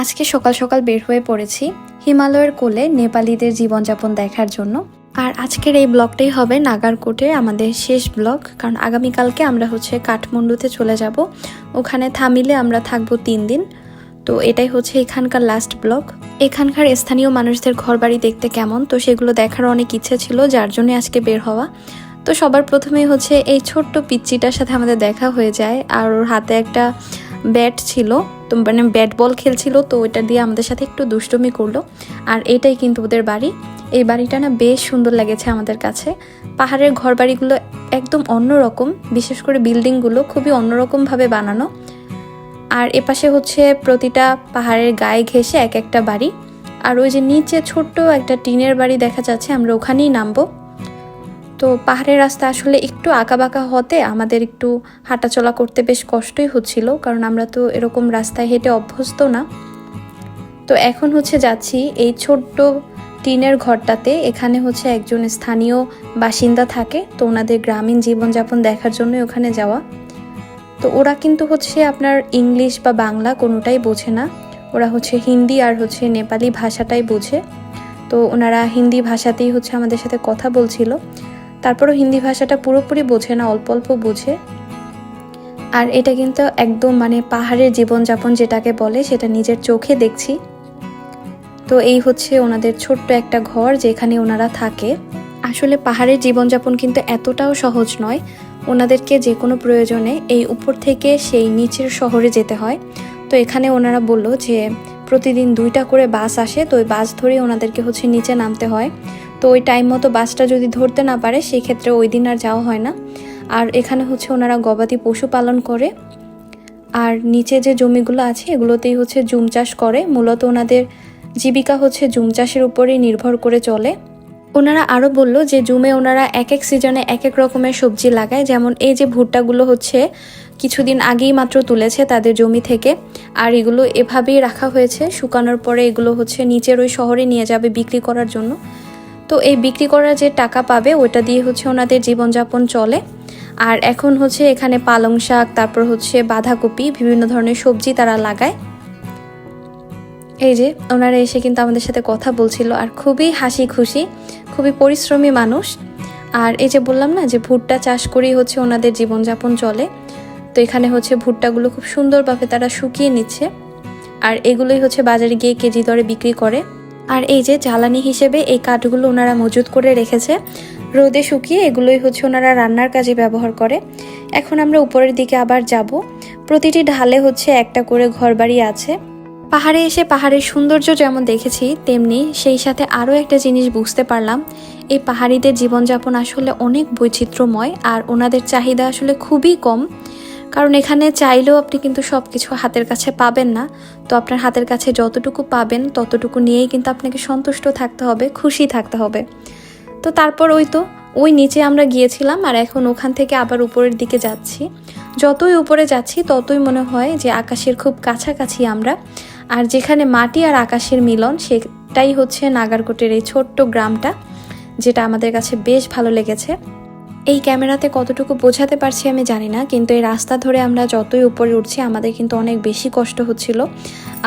আজকে সকাল সকাল বের হয়ে পড়েছি হিমালয়ের কোলে নেপালিদের জীবনযাপন দেখার জন্য। আর আজকের এই ব্লগটাই হবে নাগারকোটে আমাদের শেষ ব্লগ, কারণ আগামীকালকে আমরা হচ্ছে কাঠমান্ডুতে চলে যাব। ওখানে থামিলে আমরা থাকব তিন দিন। তো এটাই হচ্ছে এখানকার লাস্ট ব্লগ। এখানকার স্থানীয় মানুষদের ঘরবাড়ি দেখতে কেমন? তো সেগুলো দেখার অনেক ইচ্ছে ছিল, যার জন্য আজকে বের হওয়া। তো সবার প্রথমেই হচ্ছে এই ছোট্ট পিচ্চিটার সাথে আমাদের দেখা হয়ে যায়, আর ওর হাতে একটা ব্যাট ছিল, তো মানে ব্যাট বল খেলছিল, তো ওইটা দিয়ে আমাদের সাথে একটু দুষ্টুমি করল। আর এটাই কিন্তু ওদের বাড়ি। এই বাড়িটা না বেশ সুন্দর লেগেছে আমাদের কাছে। পাহাড়ের ঘর বাড়িগুলো একদম অন্যরকম, বিশেষ করে বিল্ডিংগুলো খুবই অন্যরকমভাবে বানানো। আর এপাশে হচ্ছে প্রতিটা পাহাড়ের গায়ে ঘেঁষে এক একটা বাড়ি। আর ওই যে নিচে ছোট্ট একটা টিনের বাড়ি দেখা যাচ্ছে, আমরা ওখানেই নামবো। তো পাহাড়ের রাস্তা আসলে একটু আঁকাবাঁকা হতে আমাদের একটু হাঁটাচলা করতে বেশ কষ্টই হচ্ছিল, কারণ আমরা তো এরকম রাস্তায় হেঁটে অভ্যস্ত না। তো এখন হচ্ছে যাচ্ছি এই ছোট্ট টিনের ঘরটাতে, এখানে হচ্ছে একজন স্থানীয় বাসিন্দা থাকে, তো ওনাদের গ্রামীণ জীবনযাপন দেখার জন্যই ওখানে যাওয়া। তো ওরা কিন্তু হচ্ছে আপনার ইংলিশ বা বাংলা কোনোটাই বোঝে না, ওরা হচ্ছে হিন্দি আর হচ্ছে নেপালি ভাষাটাই বোঝে। তো ওনারা হিন্দি ভাষাতেই হচ্ছে আমাদের সাথে কথা বলছিল। তারপরও হিন্দি ভাষাটা পুরোপুরি বোঝে না, অল্প অল্প বোঝে। আর এটা কিন্তু একদম মানে পাহাড়ের জীবনযাপন যেটাকে বলে, সেটা নিজের চোখে দেখছি। তো এই হচ্ছে ওনাদের ছোট্ট একটা ঘর যেখানে ওনারা থাকে। আসলে পাহাড়ের জীবনযাপন কিন্তু এতটাও সহজ নয়। ওনাদেরকে যে কোনো প্রয়োজনে এই উপর থেকে সেই নিচের শহরে যেতে হয়। তো এখানে ওনারা বলল যে, প্রতিদিন দুইটা করে বাস আসে, তো ওই বাস ধরেই ওনাদেরকে হচ্ছে নিচে নামতে হয়। তো ওই টাইম মতো বাসটা যদি ধরতে না পারে সেই ক্ষেত্রে ওই দিন আর যাওয়া হয় না। আর এখানে হচ্ছে ওনারা গবাদি পশু পালন করে। আর নিচে যে জমিগুলো আছে, এগুলোতেই হচ্ছে জুম চাষ করে। মূলত ওনাদের জীবিকা হচ্ছে জুম চাষের উপরেই নির্ভর করে চলে। ওনারা আরও বলল যে, জুমে ওনারা এক এক সিজনে এক এক রকমের সবজি লাগায়। যেমন এই যে ভুট্টাগুলো হচ্ছে, কিছুদিন আগেই মাত্র তুলেছে তাদের জমি থেকে। আর এগুলো এভাবেই রাখা হয়েছে। শুকানোর পরে এগুলো হচ্ছে নিচের ওই শহরে নিয়ে যাবে বিক্রি করার জন্য। তো এই বিক্রি করার যে টাকা পাবে ওটা দিয়ে হচ্ছে ওনাদের জীবনযাপন চলে। আর এখন হচ্ছে এখানে পালং শাক, তারপর হচ্ছে বাঁধাকপি, বিভিন্ন ধরনের সবজি তারা লাগায়। এই যে, ওনারা এসে কিন্তু আমাদের সাথে কথা বলছিল আর খুবই হাসি খুশি, খুবই পরিশ্রমী মানুষ। আর এই যে বললাম না যে ভুট্টা চাষ করেই হচ্ছে ওনাদের জীবনযাপন চলে। তো এখানে হচ্ছে ভুট্টাগুলো খুব সুন্দরভাবে তারা শুকিয়ে নিচ্ছে। আর এগুলোই হচ্ছে বাজারে গিয়ে কেজি দরে বিক্রি করে। আর এই যে জ্বালানি হিসেবে এই কাঠগুলো ওনারা মজুত করে রেখেছে। রোদে শুকিয়ে এগুলোই হচ্ছে ওনারা রান্নার কাজে ব্যবহার করে। এখন আমরা উপরের দিকে আবার যাব। প্রতিটি ঢালে হচ্ছে একটা করে ঘরবাড়ি আছে। পাহাড়ে এসে পাহাড়ের সৌন্দর্য যেমন দেখেছি, তেমনি সেই সাথে আরও একটা জিনিস বুঝতে পারলাম। এই পাহাড়িদের জীবনযাপন আসলে অনেক বৈচিত্র্যময় আর ওনাদের চাহিদা আসলে খুবই কম। কারণ এখানে চাইলেও আপনি কিন্তু সব কিছু হাতের কাছে পাবেন না। তো আপনার হাতের কাছে যতটুকু পাবেন, ততটুকু নিয়েই কিন্তু আপনাকে সন্তুষ্ট থাকতে হবে, খুশি থাকতে হবে। তো তারপর ওই তো, ওই নিচে আমরা গিয়েছিলাম আর এখন ওখান থেকে আবার উপরের দিকে যাচ্ছি। যতই উপরে যাচ্ছি, ততই মনে হয় যে আকাশের খুব কাছাকাছি আমরা। আর যেখানে মাটি আর আকাশের মিলন, সেটাই হচ্ছে নাগারকোটের এই ছোট্ট গ্রামটা, যেটা আমাদের কাছে বেশ ভালো লেগেছে। এই ক্যামেরাতে কতটুকু বোঝাতে পারছি আমি জানি না, কিন্তু এই রাস্তা ধরে আমরা যতই উপরে উঠছি, আমাদের কিন্তু অনেক বেশি কষ্ট হচ্ছিল।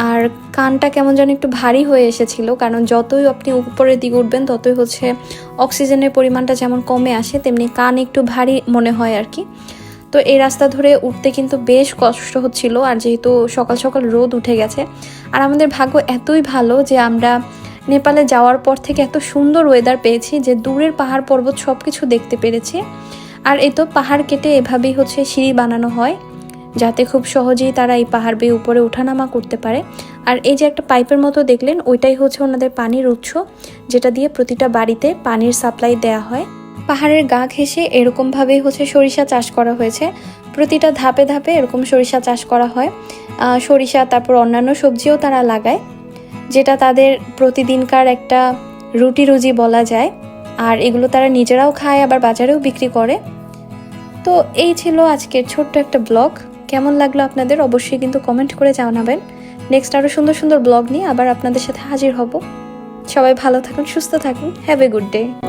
আর কানটা কেমন যেন একটু ভারী হয়ে এসেছিল, কারণ যতই আপনি উপরের দিকে উঠবেন, ততই হচ্ছে অক্সিজেনের পরিমাণটা যেমন কমে আসে, তেমনি কান একটু ভারী মনে হয় আর কি। তো এই রাস্তা ধরে উঠতে কিন্তু বেশ কষ্ট হচ্ছিল, আর যেহেতু সকাল সকাল রোদ উঠে গেছে, আর আমাদের ভাগ্য এতই ভালো যে আমরা নেপালে যাওয়ার পর থেকে এত সুন্দর ওয়েদার পেয়েছি যে দূরের পাহাড় পর্বত সব কিছু দেখতে পেরেছি। আর এই তো পাহাড় কেটে এভাবেই হচ্ছে সিঁড়ি বানানো হয়, যাতে খুব সহজেই তারা এই পাহাড় বেয়ে উপরে ওঠানামা করতে পারে। আর এই যে একটা পাইপের মতো দেখলেন, ওইটাই হচ্ছে ওনাদের পানির উৎস, যেটা দিয়ে প্রতিটা বাড়িতে পানির সাপ্লাই দেয়া হয়। পাহাড়ের গা ঘেঁষে এরকমভাবেই হচ্ছে সরিষা চাষ করা হয়েছে। প্রতিটা ধাপে ধাপে এরকম সরিষা চাষ করা হয়। সরিষা, তারপর অন্যান্য সবজিও তারা লাগায়। যেটা তাদের প্রতিদিনকার একটা রুটি রুজি বলা যায়। আর এগুলো তারা নিজেরাও খায়, আবার বাজারেও বিক্রি করে। তো এই ছিল আজকের ছোট্ট একটা ব্লগ। কেমন লাগল আপনাদের? অবশ্যই কিন্তু কমেন্ট করে জানাবেন। নেক্সট আরও সুন্দর সুন্দর ব্লগ নিয়ে আবার আপনাদের সাথে হাজির হব। সবাই ভালো থাকুন, সুস্থ থাকুন। Have a good day